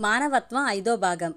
మానవత్వం ఐదో భాగం.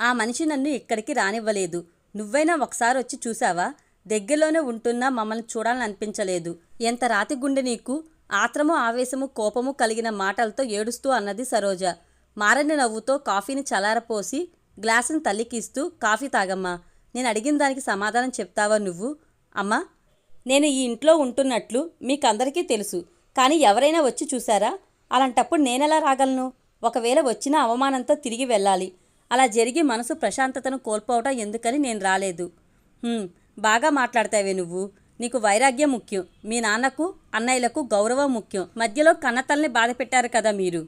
ఆ మనిషి నన్ను ఇక్కడికి రానివ్వలేదు. నువ్వైనా ఒకసారి వచ్చి చూసావా దగ్గరలోనే ఉంటున్నా మమ్మల్ని చూడాలని అనిపించలేదు ఎంత రాతి గుండె నీకు? ఆత్రము ఆవేశము కోపము కలిగిన మాటలతో ఏడుస్తూ అన్నది సరోజ. మారని నవ్వుతో కాఫీని చలారపోసి గ్లాసుని తల్లికిస్తూ కాఫీ తాగమ్మా. నేను అడిగిన దానికి సమాధానం చెప్తావా నువ్వు? అమ్మా నేను ఈ ఇంట్లో ఉంటున్నట్లు మీకందరికీ తెలుసు. కానీ ఎవరైనా వచ్చి చూసారా అలాంటప్పుడు నేనెలా రాగలను? ఒకవేళ వచ్చిన అవమానంతో తిరిగి వెళ్ళాలి. అలా జరిగి మనసు ప్రశాంతతను కోల్పోవటం ఎందుకని నేను రాలేదు. బాగా మాట్లాడతావే నువ్వు. నీకు వైరాగ్యం ముఖ్యం. మీ నాన్నకు అన్నయ్యలకు గౌరవం ముఖ్యం. మధ్యలో కన్నతల్ని బాధ పెట్టారు కదా మీరు.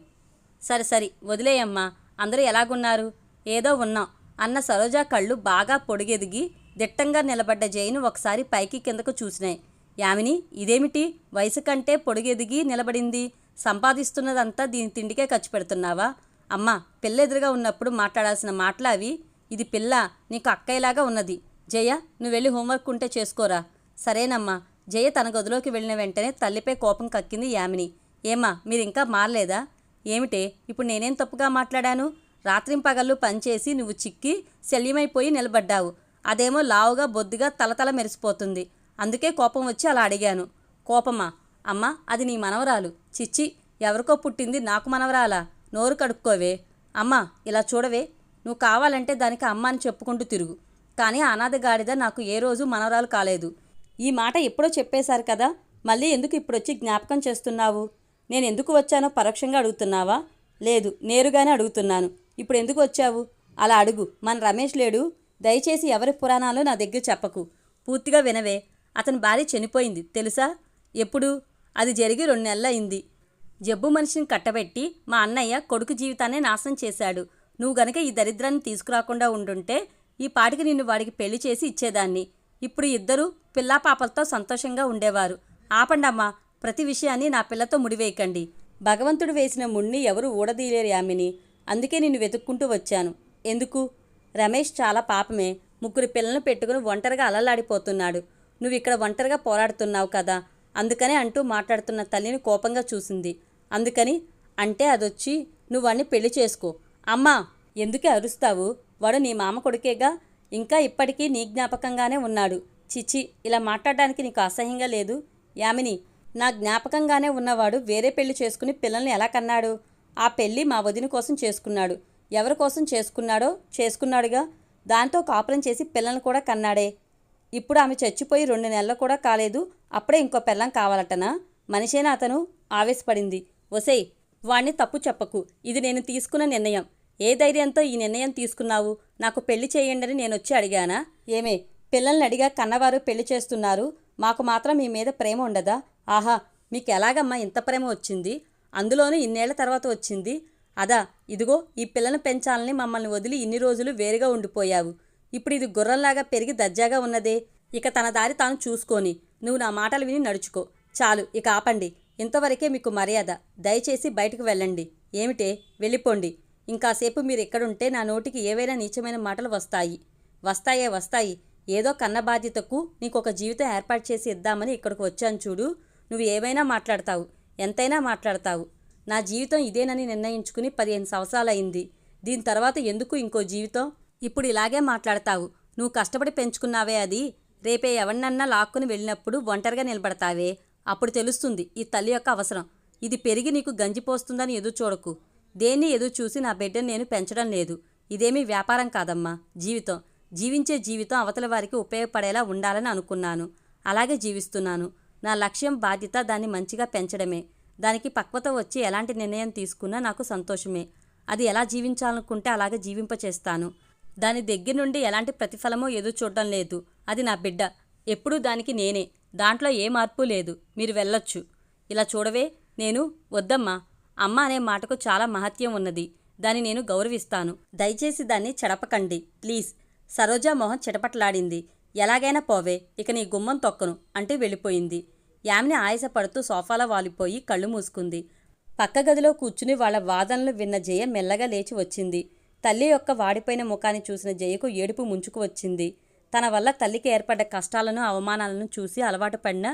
సరే సరే వదిలేయమ్మా. అందరూ ఎలాగున్నారు? ఏదో ఉన్నాం. అన్న సరోజా కళ్ళు బాగా పొడిగెదిగి దిట్టంగా నిలబడ్డ జైను ఒకసారి పైకి కిందకు చూసినాయి. యామిని ఇదేమిటి? వయసు కంటే పొడిగెదిగి నిలబడింది. సంపాదిస్తున్నదంతా దీని తిండికే ఖర్చు పెడుతున్నావా? అమ్మా పిల్ల ఎదురుగా ఉన్నప్పుడు మాట్లాడాల్సిన మాటలు అవి ఇది పిల్ల నీకు అక్కయ్యలాగా ఉన్నది. జయ నువ్వు వెళ్ళి హోంవర్క్ ఉంటే చేసుకోరా. సరేనమ్మా జయ తన గదిలోకి వెళ్ళిన వెంటనే తల్లిపై కోపం కక్కింది యామిని. ఏమ్మా మీరు ఇంకా మారలేదా? ఏమిటే ఇప్పుడు నేనేం తప్పుగా మాట్లాడాను? రాత్రింపగళ్ళు పనిచేసి నువ్వు చిక్కి శల్యమైపోయి నిలబడ్డావు. అదేమో లావుగా బొద్దుగా తలతల మెరిసిపోతుంది. అందుకే కోపం వచ్చి అలా అడిగాను. కోపమా? అమ్మా అది నీ మనవరాలు. చిచ్చి ఎవరికో పుట్టింది నాకు మనవరాలా? నోరు కడుక్కోవే. అమ్మా ఇలా చూడవే. నువ్వు కావాలంటే దానికి అమ్మ అని చెప్పుకుంటూ తిరుగు. కానీ అనాథ గాడిద నాకు ఏ రోజు మనవరాలు కాలేదు. ఈ మాట ఎప్పుడో చెప్పేశారు కదా? మళ్ళీ ఎందుకు ఇప్పుడొచ్చి జ్ఞాపకం చేస్తున్నావు? నేను ఎందుకు వచ్చానో పరోక్షంగా అడుగుతున్నావా? లేదు నేరుగానే అడుగుతున్నాను. ఇప్పుడు ఎందుకు వచ్చావు? అలా అడుగు. మన రమేష్ లేడు. దయచేసి ఎవరి పురాణాలు నా దగ్గర చెప్పకు. పూర్తిగా వినవే. అతని భార్య చనిపోయింది. తెలుసా? ఎప్పుడు? అది జరిగి రెండు నెలలు అయింది జబ్బు మనిషిని కట్టబెట్టి మా అన్నయ్య కొడుకు జీవితాన్ని నాశనం చేశాడు. నువ్వు గనక ఈ దరిద్రాన్ని తీసుకురాకుండా ఉండుంటే ఈ పాటికి నిన్ను వాడికి పెళ్ళి చేసి ఇచ్చేదాన్ని. ఇప్పుడు ఇద్దరు పిల్లా పాపలతో సంతోషంగా ఉండేవారు. ఆపండమ్మా ప్రతి విషయాన్ని నా పిల్లతో ముడివేయకండి. భగవంతుడు వేసిన ముడిని ఎవరు ఊడదీయలేరు యామిని. అందుకే నిన్ను వెతుక్కుంటూ వచ్చాను. ఎందుకు? రమేష్ చాలా పాపమే. ముగ్గురు పిల్లలను పెట్టుకుని ఒంటరిగా అలలాడిపోతున్నాడు. నువ్వు ఇక్కడ ఒంటరిగా పోరాడుతున్నావు కదా. అందుకనే అంటూ మాట్లాడుతున్న తల్లిని కోపంగా చూసింది. అందుకని అంటే అదొచ్చి నువ్వు వాణ్ణి పెళ్ళి చేసుకో. అమ్మా ఎందుకే అరుస్తావు? వాడు నీ మామ కొడుకేగా? ఇంకా ఇప్పటికీ నీ జ్ఞాపకంగానే ఉన్నాడు. చిచి ఇలా మాట్లాడడానికి నీకు అసహ్యంగా లేదు? యామిని నా జ్ఞాపకంగానే ఉన్నవాడు వేరే పెళ్ళి చేసుకుని పిల్లల్ని ఎలా కన్నాడు? ఆ పెళ్ళి మా వదిన కోసం చేసుకున్నాడు. ఎవరి కోసం చేసుకున్నాడో చేసుకున్నాడుగా? దాంతో కాపురం చేసి పిల్లల్ని కూడా కన్నాడే. ఇప్పుడు ఆమె చచ్చిపోయి రెండు నెలలు కూడా కాలేదు. అప్పుడే ఇంకో పెళ్ళం కావాలటనా? మనిషేనా అతను? ఆవేశపడింది. ఒసేయ్ వాణ్ణి తప్పు చెప్పకు. ఇది నేను తీసుకున్న నిర్ణయం. ఏ ధైర్యంతో ఈ నిర్ణయం తీసుకున్నావు? నాకు పెళ్ళి చేయండి నేను వచ్చి అడిగానా? ఏమే పిల్లల్ని అడిగా కన్నవారు పెళ్ళి చేస్తున్నారు. మాకు మాత్రం మీ మీద ప్రేమ ఉండదా? ఆహా మీకు ఎలాగమ్మా ఇంత ప్రేమ వచ్చింది? అందులోనూ ఇన్నేళ్ళ తర్వాత వచ్చింది. అదా ఇదిగో ఈ పిల్లను పెంచాలని మమ్మల్ని వదిలి ఇన్ని రోజులు వేరుగా ఉండిపోయావు. ఇప్పుడు ఇది గుర్రంలాగా పెరిగి దర్జాగా ఉన్నదే. ఇక తన దారి తాను చూసుకొని. నువ్వు నా మాటలు విని నడుచుకో. చాలు ఇక ఆపండి. ఇంతవరకే మీకు మర్యాద. దయచేసి బయటకు వెళ్ళండి. ఏమిటే? వెళ్ళిపోండి. ఇంకాసేపు మీరు ఎక్కడుంటే నా నోటికి ఏవైనా నీచమైన మాటలు వస్తాయి. వస్తాయే వస్తాయి. ఏదో కన్న బాధ్యతకు నీకు ఒక జీవితం ఏర్పాటు చేసి ఇద్దామని ఇక్కడికి వచ్చాను చూడు. నువ్వు ఏమైనా మాట్లాడతావు. ఎంతైనా మాట్లాడతావు. నా జీవితం ఇదేనని నిర్ణయించుకుని పదిహేను సంవత్సరాలైంది. దీని తర్వాత ఎందుకు ఇంకో జీవితం? ఇప్పుడు ఇలాగే మాట్లాడతావు. నువ్వు కష్టపడి పెంచుకున్నావే అది. రేపే ఎవరినన్నా లాక్కుని వెళ్ళినప్పుడు ఒంటరిగా నిలబడతావే. అప్పుడు తెలుస్తుంది ఈ తల్లి యొక్క అవసరం. ఇది పెరిగి నీకు గంజిపోస్తుందని ఎదురు చూడకు. దేన్ని ఎదురు చూసి నా బిడ్డను నేను పెంచడం లేదు. ఇదేమీ వ్యాపారం కాదమ్మా. జీవితం. జీవించే జీవితం అవతల వారికి ఉపయోగపడేలా ఉండాలని అనుకున్నాను. అలాగే జీవిస్తున్నాను. నా లక్ష్యం బాధ్యత దాన్ని మంచిగా పెంచడమే. దానికి పక్వత వచ్చి ఎలాంటి నిర్ణయం తీసుకున్నా నాకు సంతోషమే. అది ఎలా జీవించాలనుకుంటే అలాగే జీవింపచేస్తాను. దాని దగ్గర నుండి ఎలాంటి ప్రతిఫలమో ఎదురు చూడడం లేదు. అది నా బిడ్డ. ఎప్పుడూ దానికి నేనే. దాంట్లో ఏ మార్పు లేదు. మీరు వెళ్ళొచ్చు. ఇలా చూడవే నేను వద్దమ్మా. అమ్మ అనే మాటకు చాలా మహత్యం ఉన్నది. దాన్ని నేను గౌరవిస్తాను. దయచేసి దాన్ని చెడపకండి. ప్లీజ్. సరోజా మొహం చిటపట్లాడింది. ఎలాగైనా పోవే. ఇక నీ గుమ్మం తొక్కను అంటూ వెళ్ళిపోయింది. యామిని ఆయాసపడుతూ సోఫాలో వాలిపోయి కళ్ళు మూసుకుంది. పక్క గదిలో కూర్చుని వాళ్ళ వాదనలు విన్న జయ మెల్లగా లేచి వచ్చింది. తల్లి యొక్క వాడిపోయిన ముఖాన్ని చూసిన జయకు ఏడుపు ముంచుకు వచ్చింది. తన వల్ల తల్లికి ఏర్పడ్డ కష్టాలను అవమానాలను చూసి అలవాటు పడిన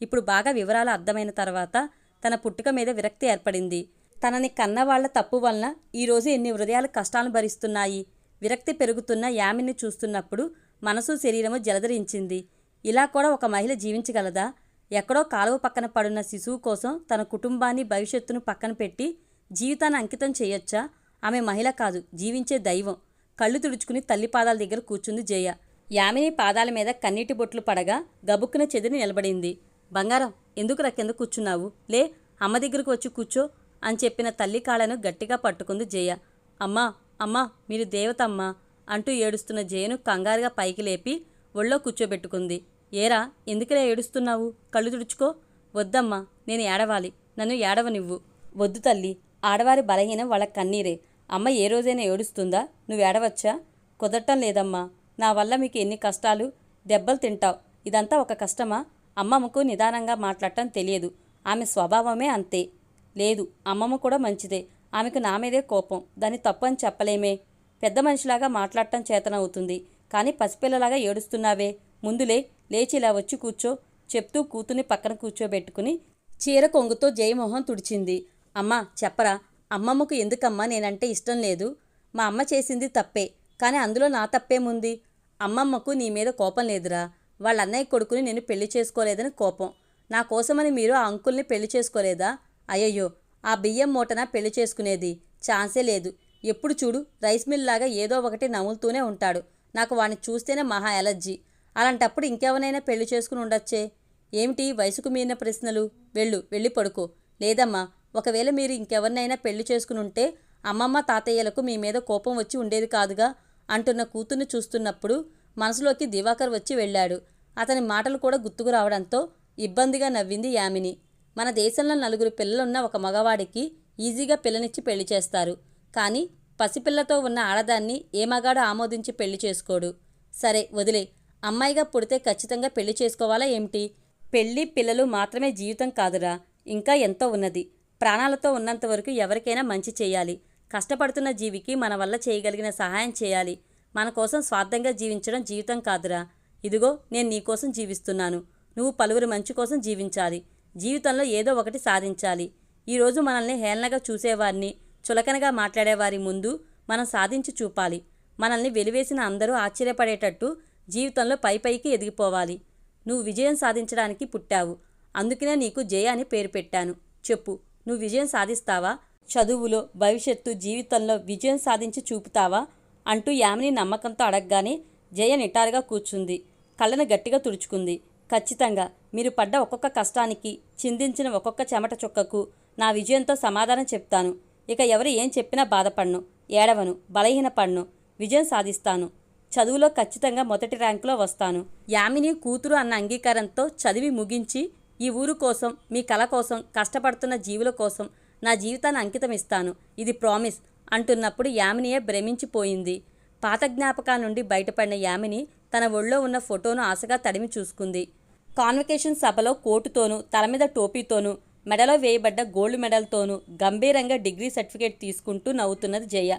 ఇప్పుడు బాగా వివరాలు అర్థమైన తర్వాత తన పుట్టుక మీద విరక్తి ఏర్పడింది. తనని కన్నవాళ్ళ తప్పు వలన ఈరోజు ఎన్ని హృదయాలు కష్టాలను భరిస్తున్నాయి. విరక్తి పెరుగుతున్న యామిని చూస్తున్నప్పుడు మనసు శరీరము జలధరించింది. ఇలా కూడా ఒక మహిళ జీవించగలదా? ఎక్కడో కాలువ పక్కన పడున్న శిశువు కోసం తన కుటుంబాన్ని భవిష్యత్తును పక్కన పెట్టి జీవితాన్ని అంకితం చేయొచ్చా? ఆమె మహిళ కాదు జీవించే దైవం. కళ్ళు తుడుచుకుని తల్లి పాదాల దగ్గర కూర్చుంది జయ. యామిని పాదాల మీద కన్నీటి బొట్లు పడగా గబుక్కున చెదిరి నిలబడింది. బంగారం ఎందుకు కింద కూర్చున్నావు? లే అమ్మ దగ్గరకు వచ్చి కూర్చో అని చెప్పిన తల్లి కాళ్ళను గట్టిగా పట్టుకుంది జయ. అమ్మా అమ్మా మీరు దేవతమ్మా అంటూ ఏడుస్తున్న జయను కంగారుగా పైకి లేపి ఒళ్ళో కూర్చోబెట్టుకుంది. ఏరా ఎందుకులా ఏడుస్తున్నావు? కళ్ళు తుడుచుకో. వద్దమ్మా నేను ఏడవాలి. నన్ను ఏడవనివ్వు. వద్దు తల్లి ఆడవారి బలహీనం వాళ్ళ కన్నీరే. అమ్మ ఏ రోజైనా ఏడుస్తుందా? నువ్వు ఏడవచ్చా? కుదరటం లేదమ్మా. నా వల్ల మీకు ఎన్ని కష్టాలు? దెబ్బలు తింటావు. ఇదంతా ఒక కష్టమా? అమ్మమ్మకు నిదానంగా మాట్లాడటం తెలియదు. ఆమె స్వభావమే అంతే. లేదు అమ్మమ్మ కూడా మంచిదే. ఆమెకు నా మీదే కోపం. దాన్ని తప్పని చెప్పలేమే. పెద్ద మనిషిలాగా మాట్లాడటం చేతనవుతుంది. కానీ పసిపిల్లలాగా ఏడుస్తున్నావే. ముందులే లేచి ఇలా వచ్చి కూర్చో. చెప్తూ కూతుని పక్కన కూర్చోబెట్టుకుని చీర కొంగుతో జయమోహన్ తుడిచింది. అమ్మా చెప్పరా? అమ్మమ్మకు ఎందుకమ్మా నేనంటే ఇష్టం లేదు? మా అమ్మ చేసింది తప్పే. కానీ అందులో నా తప్పేముంది? అమ్మమ్మకు నీ మీద కోపం లేదురా. వాళ్ళ అన్నయ్య కొడుకుని నేను పెళ్ళి చేసుకోలేదని కోపం. నా కోసమని మీరు ఆ అంకుల్ని పెళ్ళి చేసుకోలేదా? అయ్యయ్యో ఆ బియ్యం మూటన పెళ్ళి చేసుకునేది? ఛాన్సే లేదు. ఎప్పుడు చూడు రైస్ మిల్ లాగా ఏదో ఒకటి నములుతూనే ఉంటాడు. నాకు వాడిని చూస్తేనే మహా ఎలర్జీ. అలాంటప్పుడు ఇంకెవరైనా పెళ్ళి చేసుకుని ఉండొచ్చే? ఏమిటి వయసుకు మీరిన ప్రశ్నలు? వెళ్ళు వెళ్ళి పడుకో. లేదమ్మా ఒకవేళ మీరు ఇంకెవరినైనా పెళ్ళి చేసుకుని ఉంటే అమ్మమ్మ తాతయ్యలకు మీ మీద కోపం వచ్చి ఉండేది కాదుగా అంటున్న కూతుర్ని చూస్తున్నప్పుడు మనసులోకి దివాకర్ వచ్చి వెళ్ళాడు. అతని మాటలు కూడా గుర్తుకు రావడంతో ఇబ్బందిగా నవ్వింది యామిని. మన దేశంలో నలుగురు పిల్లలున్న ఒక మగవాడికి ఈజీగా పిల్లనిచ్చి పెళ్ళి చేస్తారు. కానీ పసిపిల్లతో ఉన్న ఆడదాన్ని ఏ మగాడు ఆమోదించి పెళ్ళి చేసుకోడు. సరే వదిలే. అమ్మాయిగా పుడితే ఖచ్చితంగా పెళ్ళి చేసుకోవాలా ఏమిటి? పెళ్ళి పిల్లలు మాత్రమే జీవితం కాదురా. ఇంకా ఎంతో ఉన్నది. ప్రాణాలతో ఉన్నంత వరకు ఎవరికైనా మంచి చేయాలి. కష్టపడుతున్న జీవికి మన వల్ల చేయగలిగిన సహాయం చేయాలి. మన కోసం స్వార్థంగా జీవించడం జీవితం కాదురా. ఇదిగో నేను నీకోసం జీవిస్తున్నాను. నువ్వు పలువురి మంచి కోసం జీవించాలి. జీవితంలో ఏదో ఒకటి సాధించాలి. ఈరోజు మనల్ని హేళనగా చూసేవారిని చులకనగా మాట్లాడేవారి ముందు మనం సాధించి చూపాలి. మనల్ని వెలివేసిన అందరూ ఆశ్చర్యపడేటట్టు జీవితంలో పై పైకి ఎదిగిపోవాలి. నువ్వు విజయం సాధించడానికి పుట్టావు. అందుకనే నీకు జయ అని పేరు పెట్టాను. చెప్పు నువ్వు విజయం సాధిస్తావా? చదువులో భవిష్యత్తు జీవితంలో విజయం సాధించి చూపుతావా? అంటూ యామిని నమ్మకంతో అడగగానే జయ నిటారుగా కూర్చుంది. కళ్ళను గట్టిగా తుడుచుకుంది. ఖచ్చితంగా మీరు పడ్డ ఒక్కొక్క కష్టానికి చిందించిన ఒక్కొక్క చెమట చుక్కకు నా విజయంతో సమాధానం చెప్తాను. ఇక ఎవరు ఏం చెప్పినా బాధపడను ఏడవను బలహీనపడను విజయం సాధిస్తాను. చదువులో ఖచ్చితంగా మొదటి ర్యాంకులో వస్తాను. యామిని కూతురు అన్న అంగీకారంతో చదివి ముగించి ఈ ఊరు కోసం మీ కళ కోసం కష్టపడుతున్న జీవుల కోసం నా జీవితాన్ని అంకితం ఇస్తాను ఇది ప్రామిస్ అంటున్నప్పుడు యామినియే భ్రమించిపోయింది. పాత జ్ఞాపకాల నుండి బయటపడిన యామిని తన ఒళ్ళో ఉన్న ఫోటోను ఆశగా తడిమి చూసుకుంది. కాన్వకేషన్ సభలో కోటుతోనూ తల మీద టోపీతోనూ మెడలో వేయబడ్డ గోల్డ్ మెడల్తోనూ గంభీరంగా డిగ్రీ సర్టిఫికేట్ తీసుకుంటూ నవ్వుతున్నది జయ.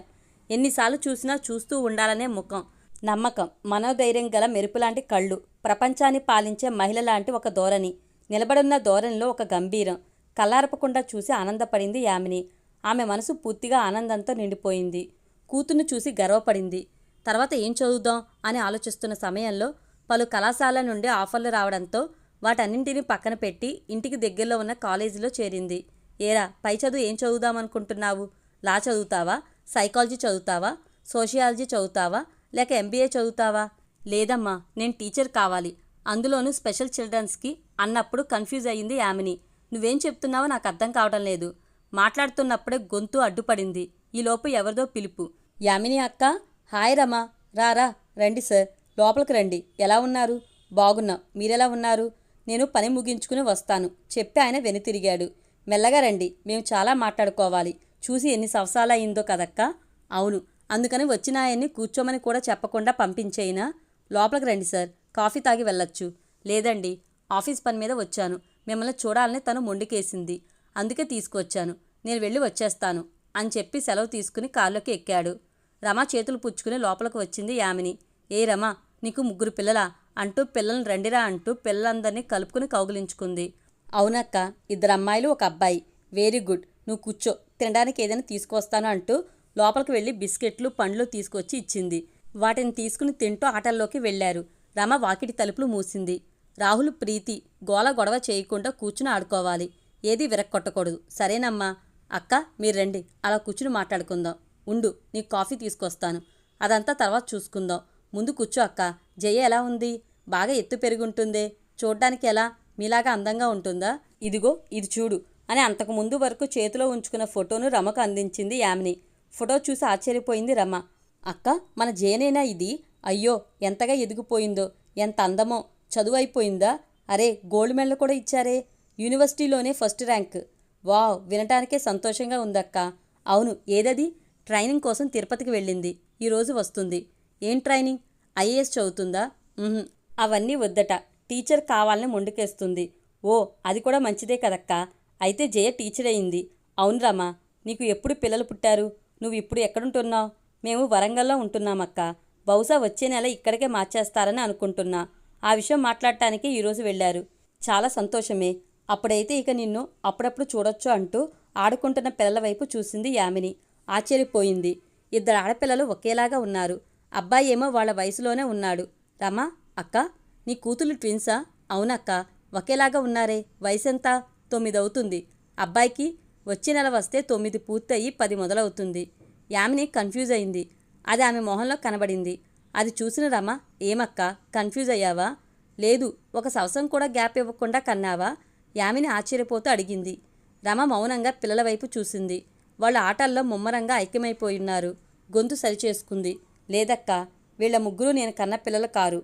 ఎన్నిసార్లు చూసినా చూస్తూ ఉండాలనే ముఖం నమ్మకం మనోధైర్యం గల మెరుపులాంటి కళ్ళు ప్రపంచాన్ని పాలించే మహిళ లాంటి ఒక ధోరణి. నిలబడున్న ధోరణిలో ఒక గంభీరం. కల్లారపకుండా చూసి ఆనందపడింది యామిని. ఆమె మనసు పూర్తిగా ఆనందంతో నిండిపోయింది. కూతుర్ని చూసి గర్వపడింది. తర్వాత ఏం చదువుదాం అని ఆలోచిస్తున్న సమయంలో పలు కళాశాల నుండి ఆఫర్లు రావడంతో వాటన్నింటినీ పక్కన పెట్టి ఇంటికి దగ్గరలో ఉన్న కాలేజీలో చేరింది. ఏరా పై చదువు ఏం చదువుదామనుకుంటున్నావు లా చదువుతావా? సైకాలజీ చదువుతావా? సోషియాలజీ చదువుతావా? లేక ఎంబీఏ చదువుతావా? లేదమ్మా నేను టీచర్ కావాలి. అందులోనూ స్పెషల్ చిల్డ్రన్స్కి అన్నప్పుడు కన్ఫ్యూజ్ అయ్యింది యామిని. నువ్వేం చెప్తున్నావో నాకు అర్థం కావడం లేదు. మాట్లాడుతున్నప్పుడే గొంతు అడ్డుపడింది. ఈలోపు ఎవరిదో పిలుపు. యామిని అక్క హాయ్ రమా రారా రండి సార్. లోపలికి రండి. ఎలా ఉన్నారు? బాగున్నా. మీరెలా ఉన్నారు? నేను పని ముగించుకుని వస్తాను. చెప్పి ఆయన వెనుతిరిగాడు మెల్లగా రండి. మేము చాలా మాట్లాడుకోవాలి. చూసి ఎన్ని సంవత్సరాలు అయిందో కదక్క? అవును. అందుకని వచ్చిన ఆయన్ని కూర్చోమని కూడా చెప్పకుండా పంపించేయినా? లోపలికి రండి సార్. కాఫీ తాగి వెళ్ళొచ్చు. లేదండి ఆఫీస్ పని మీద వచ్చాను. మిమ్మల్ని చూడాలని తను మొండికేసింది. అందుకే తీసుకొచ్చాను. నేను వెళ్ళి వచ్చేస్తాను అని చెప్పి సెలవు తీసుకుని కారులోకి ఎక్కాడు. రమ చేతులు పుచ్చుకుని లోపలికి వచ్చింది యామిని. ఏ రమ నీకు ముగ్గురు పిల్లలా? అంటూ పిల్లల్ని రండిరా అంటూ పిల్లలందరినీ కలుపుకుని కౌగిలించుకుంది. అవునక్క ఇద్దరు అమ్మాయిలు ఒక అబ్బాయి. వెరీ గుడ్ నువ్వు కూర్చో తినడానికి ఏదైనా తీసుకొస్తాను అంటూ లోపలికి వెళ్ళి బిస్కెట్లు పండ్లు తీసుకొచ్చి ఇచ్చింది. వాటిని తీసుకుని తింటూ ఆటల్లోకి వెళ్ళారు. రమ వాకిటి తలుపులు మూసింది. రాహుల్ ప్రీతి గోల గొడవ చేయకుండా కూర్చుని ఆడుకోవాలి. ఏది విరక్కొట్టకూడదు. సరేనమ్మా. అక్క మీరు రండి. అలా కూర్చుని మాట్లాడుకుందాం. ఉండు నీకు కాఫీ తీసుకొస్తాను. అదంతా తర్వాత చూసుకుందాం. ముందు కూర్చో అక్క. జయ ఎలా ఉంది? బాగా ఎత్తు పెరుగుంటుందే. చూడ్డానికి ఎలా? మీలాగా అందంగా ఉంటుందా? ఇదిగో ఇది చూడు అని అంతకు ముందు వరకు చేతిలో ఉంచుకున్న ఫోటోను రమకు అందించింది యామిని. ఫోటో చూసి ఆశ్చర్యపోయింది రమ. అక్క మన జయనేనా ఇది? అయ్యో ఎంతగా ఎదిగిపోయిందో ఎంత అందమో చదువు అయిపోయిందా అరే గోల్డ్ మెడల్ కూడా ఇచ్చారే. యూనివర్సిటీలోనే ఫస్ట్ ర్యాంక్. వావ్ వినటానికే సంతోషంగా ఉందక్క. అవును ఏదది? ట్రైనింగ్ కోసం తిరుపతికి వెళ్ళింది. ఈరోజు వస్తుంది. ఏం ట్రైనింగ్? ఐఏఎస్ చదువుతుందా? అవన్నీ వద్దట. టీచర్ కావాలని ముండుకేస్తుంది. ఓ అది కూడా మంచిదే కదక్క. అయితే జయ టీచర్ అయింది. అవును రామా నీకు ఎప్పుడు పిల్లలు పుట్టారు? నువ్వు ఇప్పుడు ఎక్కడుంటున్నావు? మేము వరంగల్లో ఉంటున్నామక్క. బహుశా వచ్చే నెల ఇక్కడికే మార్చేస్తారని అనుకుంటున్నా. ఆ విషయం మాట్లాడటానికి ఈరోజు వెళ్ళారు. చాలా సంతోషమే. అప్పుడైతే ఇక నిన్ను అప్పుడప్పుడు చూడొచ్చు అంటూ ఆడుకుంటున్న పిల్లల వైపు చూసింది యామిని. ఆశ్చర్యపోయింది. ఇద్దరు ఆడపిల్లలు ఒకేలాగా ఉన్నారు. అబ్బాయి ఏమో వాళ్ళ వయసులోనే ఉన్నాడు. రమా అక్క నీ కూతురు ట్విన్సా? అవునక్క. ఒకేలాగా ఉన్నారే. వయసెంత? తొమ్మిది అవుతుంది అబ్బాయికి వచ్చే నెల వస్తే తొమ్మిది పూర్తయి పది మొదలవుతుంది. యామిని కన్ఫ్యూజ్ అయింది. అది ఆమె మొహంలో కనబడింది. అది చూసిన రమ ఏమక్క కన్ఫ్యూజ్ అయ్యావా? లేదు ఒక సంవత్సరం కూడా గ్యాప్ ఇవ్వకుండా కన్నావా? యామిని ఆశ్చర్యపోతూ అడిగింది. రమ మౌనంగా పిల్లల వైపు చూసింది. వాళ్ళ ఆటల్లో ముమ్మరంగా ఐక్యమైపోయిన్నారు గొంతు సరిచేసుకుంది. లేదక్క వీళ్ళ ముగ్గురు నేను కన్న పిల్లలు కారు.